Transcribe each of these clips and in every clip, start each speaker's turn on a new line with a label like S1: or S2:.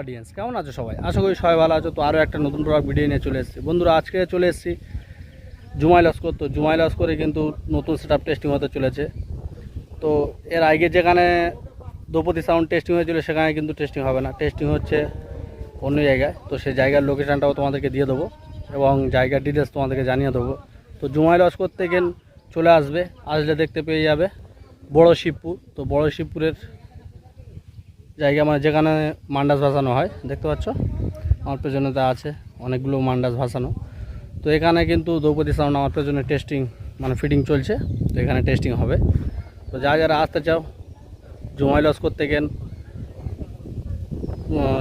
S1: Audience কেমন আছো সবাই? আশা করি সবাই ভালো আছো। তো আরও একটা নতুন প্রোডাক্ট ভিডিও নিয়ে চলে এসেছি। বন্ধুরা, আজকে চলে এসেছি জুমাই লস্কর তো জুমাই লস্করে কিন্তু নতুন সেট টেস্টিং হতে চলেছে। তো এর আগে যেখানে দ্রৌপদী সাউন্ড টেস্টিং হয়েছিল, সেখানে কিন্তু টেস্টিং হবে না। টেস্টিং হচ্ছে অন্য জায়গায়। তো সেই জায়গার লোকেশানটাও তোমাদেরকে দিয়ে দেবো এবং জায়গার ডিটেলস তোমাদেরকে জানিয়ে দেবো। তো জুমাই লস্কর থেকে চলে আসবে। আসলে দেখতে পেয়ে যাবে বড় শিবপুর তো বড় শিবপুরের জায়গা মানে যেখানে মান্ডাস ভাসানো হয়, দেখতে পাচ্ছ? আমার পেছনে তা আছে, অনেকগুলো মান্ডাস ভাসানো। তো এখানে কিন্তু দ্রৌপদী সাউন্ড আমার পেছনে টেস্টিং মানে ফিটিং চলছে, তো এখানে টেস্টিং হবে। তো যা যারা আসতে চাও জুমাই লস করতে গেন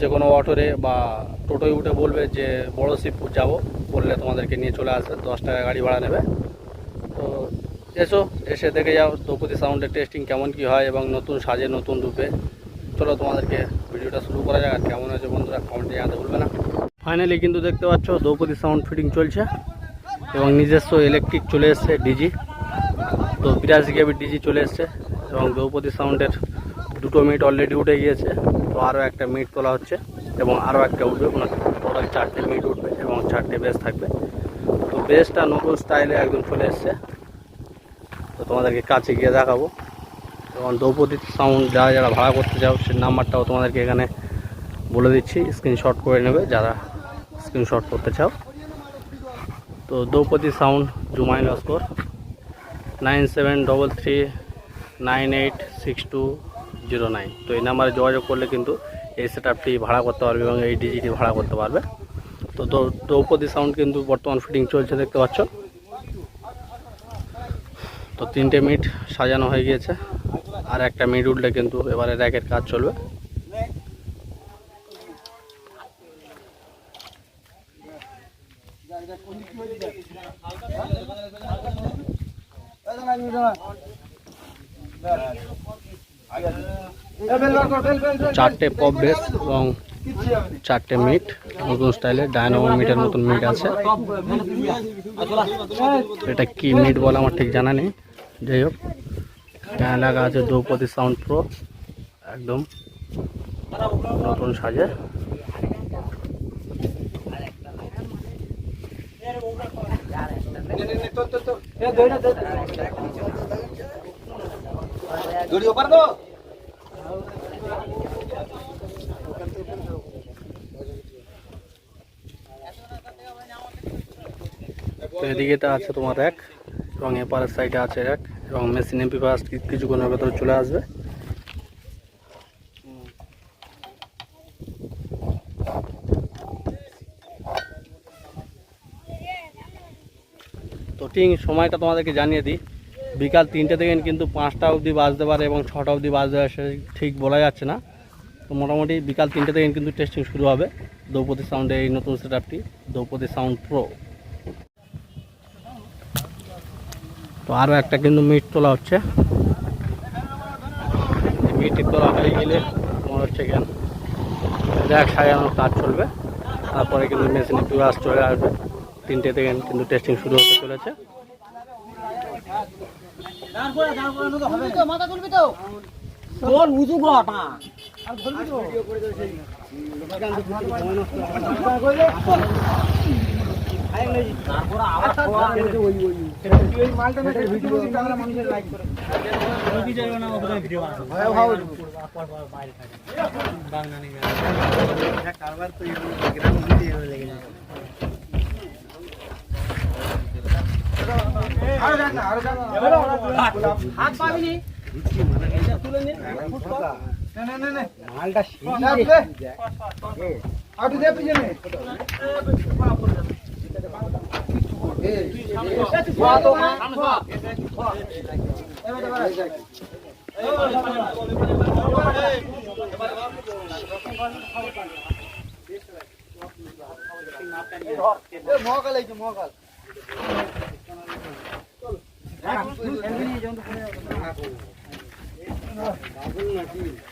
S1: যে কোনো অটোরে বা টোটোয় উঠে বলবে যে, বড় শিবপুর যাব, বললে তোমাদেরকে নিয়ে চলে আসবে, দশ টাকা গাড়ি ভাড়া নেবে। তো এসো, এসে দেখে যাও দ্রৌপদী সাউন্ডের টেস্টিং কেমন কি হয় এবং নতুন সাজে নতুন রূপে। চলো তোমাদেরকে ভিডিওটা শুরু করা যাক, আর কেমন হয়েছে বন্ধুরা কমেন্টে জানাতে ভুলবে না। ফাইনালি কিন্তু দেখতে পাচ্ছ দ্রৌপদী সাউন্ড ফিটিং চলছে এবং নিজস্ব ইলেকট্রিক চলে এসছে ডিজি তো বিরাশি কেবি ডিজি চলে এসছে এবং দ্রৌপদী সাউন্ডের দুটো মিট অলরেডি উঠে গিয়েছে। তো আরও একটা মিট তোলা হচ্ছে এবং আরও একটা উঠবে। টোটাল চারটে মিট উঠবে এবং চারটে বেস থাকবে। তো বেসটা নতুন স্টাইলে একদম চলে এসছে। তো তোমাদেরকে কাছে গিয়ে দেখাবো। এবং দ্রৌপদী সাউন্ড যারা যারা ভাড়া করতে চাও, সে নাম্বারটাও তোমাদেরকে এখানে বলে দিচ্ছি। স্ক্রিনশট করে নেবে যারা স্ক্রিনশট করতে চাও। তো Draupadi sound Jumai Laskar nine seven double three nine eight six two zero nine তো এই নাম্বারে যোগাযোগ করলে কিন্তু এই সেট ভাড়া করতে পারবে এবং এই ডিজিটি ভাড়া করতে পারবে। তো দ্রৌ- দ্রৌপদী সাউন্ড কিন্তু বর্তমান ফিটিং চলছে দেখতে পাচ্ছ। তো তিনটে মিট সাজানো হয়ে গিয়েছে। আর একটা উঠলে কিন্তু এবারে র্যাকের কাজ চলবে। চারটে পপ বেস এবং চারটে মিট, নতুন স্টাইলের ডায়নামো মিটের মতন মিট আছে। এটা কি মিট বলে আমার ঠিক জানা নেই। যাই হোক। এখানে লেখা আছে দ্রৌপদী সাউন্ড প্রো, একদম নতুন সাজে। এদিকে তো আছে তোমার এক এবং এপারের সাইডে আছে র্যাক এবং মেশিন ফাস্ট কিছুক্ষণের ভেতরে চলে আসবে। তো ঠিক সময়টা তোমাদেরকে জানিয়ে দিই। বিকাল তিনটে থেকে কিন্তু পাঁচটা অবধি বাজতে পারে এবং ছটা অবধি বাজতে পারে সেটা ঠিক বলা যাচ্ছে না। তো মোটামুটি বিকাল তিনটে থেকে কিন্তু টেস্টিং শুরু হবে। দ্রৌপদী সাউন্ডের এই নতুন সেট আপটি দ্রৌপদী সাউন্ড প্রো আরও একটা কিন্তু মিট তোলা হচ্ছে। মিট তোলা হয়ে গেলে তোমার হচ্ছে কেন র্যাক সাজানোর কাজ চলবে। তারপরে কিন্তু মেশিনে পিওয়াস চলে আসবে। তিনটে থেকে কিন্তু টেস্টিং শুরু হতে চলেছে।
S2: হাত পাবিনি
S3: তুলে নে না না না
S1: না মালটা আর তুই দে পিছনে મોકલ મોકલ રાખું નથી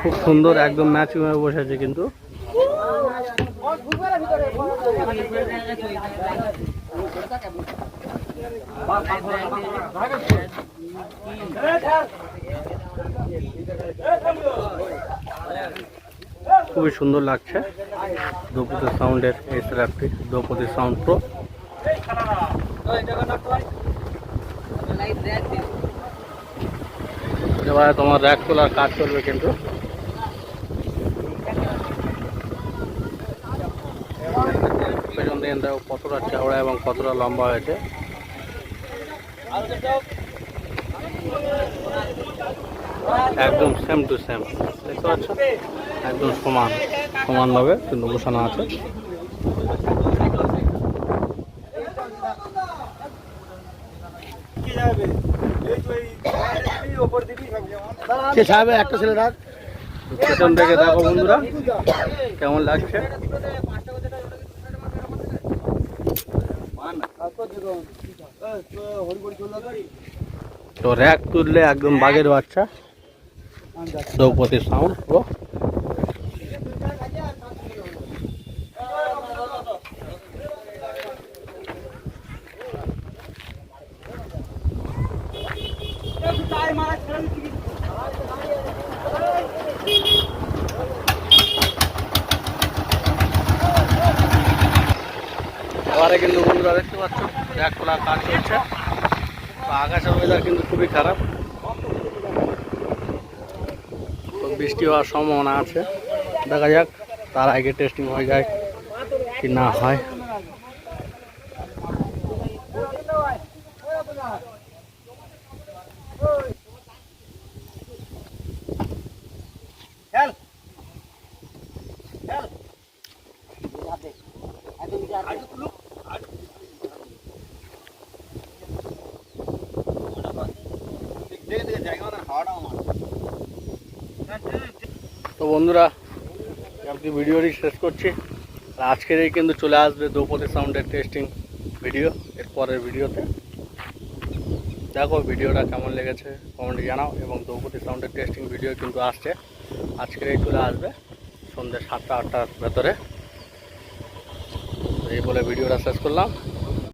S1: খুব সুন্দর একদম ম্যাচ হয়ে বসেছে কিন্তু। খুবই সুন্দর লাগছে দ্রৌপদী সাউন্ডের এই সিলারটি দ্রৌপদী সাউন্ড প্রো তোমার র্যাক তোলার কাজ চলবে কিন্তু। পেছন দিয়ে দেখো কতটা চওড়া এবং কতটা লম্বা হয়েছে। একদম সেম টু সেম দেখতে পাচ্ছ? একদম সমান। সমানভাবে কিন্তু বসানো আছে
S3: কি যাবে এই তো এই ওপর দিবি সব যেমন
S1: সে সাহেবে একটা ছেলে ডাক পেছন থেকে দেখো বন্ধুরা কেমন লাগছে? তো র্যাক তুললে একদম বাঘের বাচ্চা। দ্রৌপদী সাউন্ড ও এবারে কিন্তু বন্ধুরা দেখতে পাচ্ছ। এক খোলা কাজ চলছে। তো আকাশের ওয়েদার কিন্তু খুবই খারাপ। বৃষ্টি হওয়ার সম্ভাবনা আছে। দেখা যাক, তার আগে টেস্টিং হয়ে যায় কি না হয়
S3: চল দেখে দেখে জায়গা মতো হাওয়াটা আমার
S1: তো বন্ধুরা আজকে ভিডিওটি শেষ করছি। আর আজকের এই কিন্তু চলে আসবে দ্রৌপদী সাউন্ডের টেস্টিং ভিডিও এর পরের ভিডিওতে। দেখো ভিডিওটা কেমন লেগেছে কমেন্টে জানাও, এবং দ্রৌপদী সাউন্ডের টেস্টিং ভিডিও কিন্তু আসছে। আজকের এই চলে আসবে সন্ধ্যে সাতটা, আটটার ভেতরে। এই বলে ভিডিওটা শেষ করলাম।